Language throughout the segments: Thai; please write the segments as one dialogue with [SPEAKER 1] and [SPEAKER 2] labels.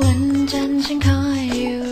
[SPEAKER 1] วันจันทร์ฉันคอยอยู่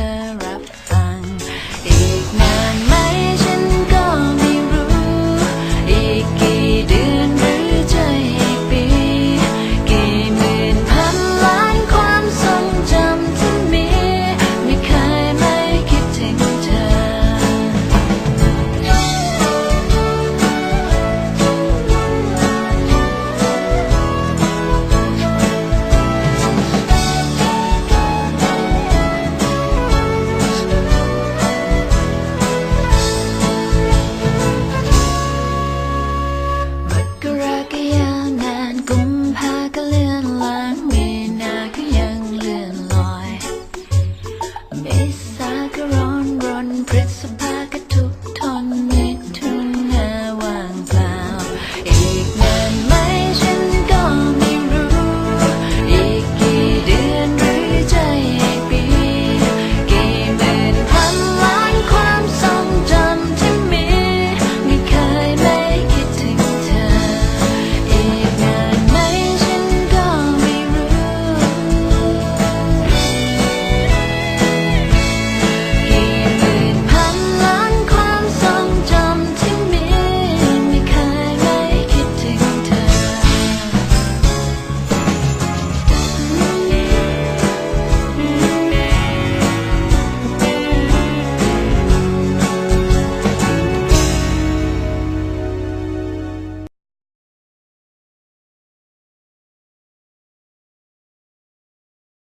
[SPEAKER 1] อ principle.